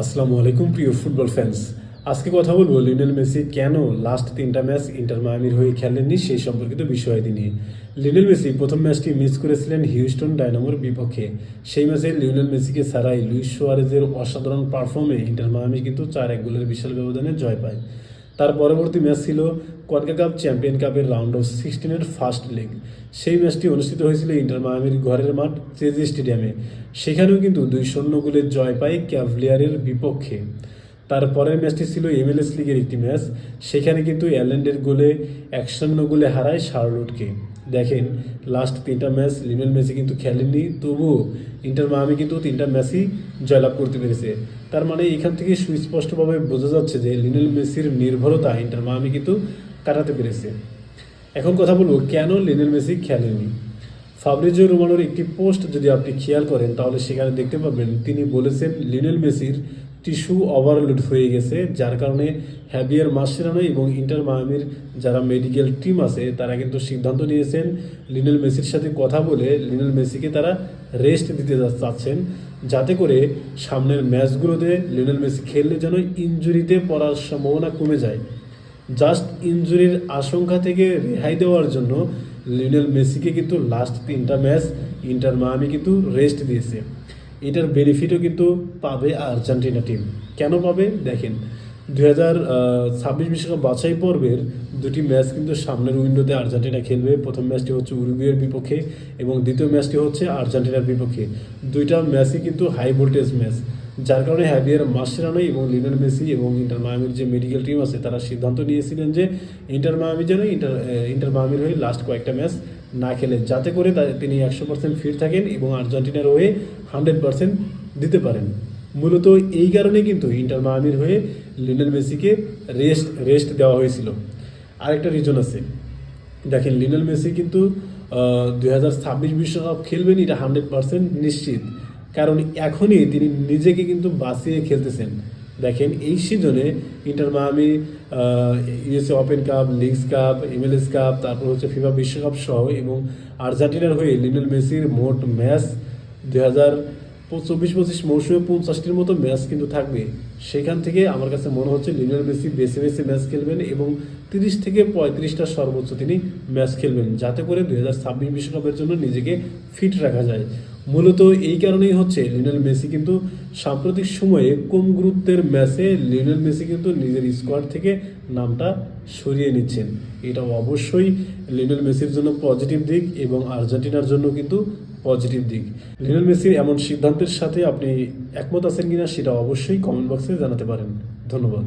আসসালামু আলাইকুম, প্রিয় ফুটবল ফ্যান্স আজকে কথা বলব লিওনেল মেসি কেন লাস্ট তিনটা ম্যাচ ইন্টার মায়ামির হয়ে খেলেননি সেই সম্পর্কিত বিষয়াদি নিয়ে। লিওনেল মেসি প্রথম ম্যাচটি মিস করেছিলেন হিউস্টন ডায়নামোর বিপক্ষে। সেই ম্যাচে লিওনেল মেসিকে ছাড়াই লুইস সোয়ারেজের অসাধারণ পারফর্মে ইন্টার মায়ামি কিন্তু চার এক গোলের বিশাল ব্যবধানে জয় পায়। তার পরবর্তী ম্যাচ ছিল কনকা কাপ চ্যাম্পিয়ন কাপের রাউন্ড অফ সিক্সটিনের ফার্স্ট লেগ সেই ম্যাচটি অনুষ্ঠিত হয়েছিল ইন্টার মায়ামির ঘরের মাঠ চেজি স্টেডিয়ামে। সেখানেও কিন্তু দুই শূন্য গোলের জয় পায় ক্যাভলিয়ারের বিপক্ষে। তার পরের ম্যাচটি ছিল এমএলএস লিগের একটি ম্যাচ সেখানে কিন্তু অ্যালেন্ডের গোলে এক শূন্য গোলে হারায় শার্লটকে। দেখেন লাস্ট তিনটা ম্যাচ লিওনেল মেসি কিন্তু খেলেননি, তবুও ইন্টার মায়ামি কিন্তু তিনটা ম্যাচই জয়লাভ করতে পেরেছে। তার মানে এখান থেকে সুস্পষ্টভাবে বোঝা যাচ্ছে যে লিওনেল মেসির নির্ভরতা ইন্টার মায়ামি কিন্তু কাটাতে পেরেছে। এখন কথা বলব, কেন লিওনেল মেসি খেলেননি? ফাব্রিজিও রোমানোর একটি পোস্ট যদি আপনি খেয়াল করেন, তাহলে সেখানে দেখতে পাবেন, তিনি বলেছেন লিওনেল মেসির টিস্যু ওভারলোড হয়ে গেছে, যার কারণে হ্যাবিয়ার মাসেরানো এবং ইন্টার মায়ামির যারা মেডিকেল টিম আছে, তারা কিন্তু সিদ্ধান্ত নিয়েছেন লিনেল মেসির সাথে কথা বলে লিনেল মেসিকে তারা রেস্ট দিতে চাচ্ছেন। যাতে করে সামনের ম্যাচগুলোতে লিনেল মেসি খেললে যেন ইনজুরিতে পড়ার সম্ভাবনা কমে যায়। জাস্ট ইনজুরির আশঙ্কা থেকে রেহাই দেওয়ার জন্য লিওনেল মেসিকে কিন্তু লাস্ট তিনটা ম্যাচ ইন্টার মায়ামি কিন্তু রেস্ট দিয়েছে। এটার বেনিফিটও কিন্তু পাবে আর্জেন্টিনা টিম কেন পাবে? দেখেন দু হাজার ছাব্বিশ বিশ্বকাপ বাছাই পর্বের দুটি ম্যাচ কিন্তু সামনের উইন্ডোতে আর্জেন্টিনা খেলবে। প্রথম ম্যাচটি হচ্ছে উরুগুয়ের বিপক্ষে এবং দ্বিতীয় ম্যাচটি হচ্ছে আর্জেন্টিনার বিপক্ষে। দুইটা ম্যাচই কিন্তু হাই ভোল্টেজ ম্যাচ যার কারণে হ্যাভিয়ার মাসেরানো এবং লিওনেল মেসি এবং ইন্টার মায়ামির যে মেডিকেল টিম আছে, তারা সিদ্ধান্ত নিয়েছিলেন যে ইন্টার মায়ামি যেন ইন্টার ইন্টার মায়ামির হয়ে লাস্ট কয়েকটা ম্যাচ না খেলে যাতে করে তিনি একশো পার্সেন্ট ফিট থাকেন এবং আর্জেন্টিনার হয়ে হান্ড্রেড পার্সেন্ট দিতে পারেন। মূলত এই কারণে কিন্তু ইন্টার মায়ামির হয়ে লিনেল মেসিকে রেস্ট রেস্ট দেওয়া হয়েছিল। আরেকটা রিজন আছে। দেখেন, লিওনেল মেসি কিন্তু দুই হাজার ছাব্বিশ বিশ্বকাপ খেলবেন, এটা হান্ড্রেড পার্সেন্ট নিশ্চিত। কারণ এখনই তিনি নিজেকে কিন্তু বাঁচিয়ে খেলতেছেন। দেখেন এই সিজনে Inter Miami USA open cup leagues cup MLS cup তারপর হচ্ছে ফিফা বিশ্বকাপ সহ এবং আর্জেন্টিনার হয়ে লিওনেল মেসির মোট ম্যাচ দুই হাজার চব্বিশ পঁচিশ মৌসুমে পঞ্চাশটির মতো ম্যাচ কিন্তু থাকবে। সেখান থেকে আমার কাছে মনে হচ্ছে লিওনেল মেসি বেছে বেছে ম্যাচ খেলবেন এবং তিরিশ থেকে পঁয়ত্রিশটা সর্বোচ্চ তিনি ম্যাচ খেলবেন, যাতে করে দুই হাজার ছাব্বিশ বিশ্বকাপের জন্য নিজেকে ফিট রাখা যায়। মূলত এই কারণেই হচ্ছে লিওনেল মেসি কিন্তু সাম্প্রতিক সময়ে কম গুরুত্বের ম্যাচে লিওনেল মেসি কিন্তু নিজের স্কোয়াড থেকে নামটা সরিয়ে নিচ্ছেন। এটা অবশ্যই লিওনেল মেসির জন্য পজিটিভ দিক এবং আর্জেন্টিনার জন্য কিন্তু পজিটিভ দিক। লিওনেল মেসির এমন সিদ্ধান্তের সাথে আপনি একমত আছেন কিনা সেটা অবশ্যই কমেন্ট বক্সে জানাতে পারেন। ধন্যবাদ।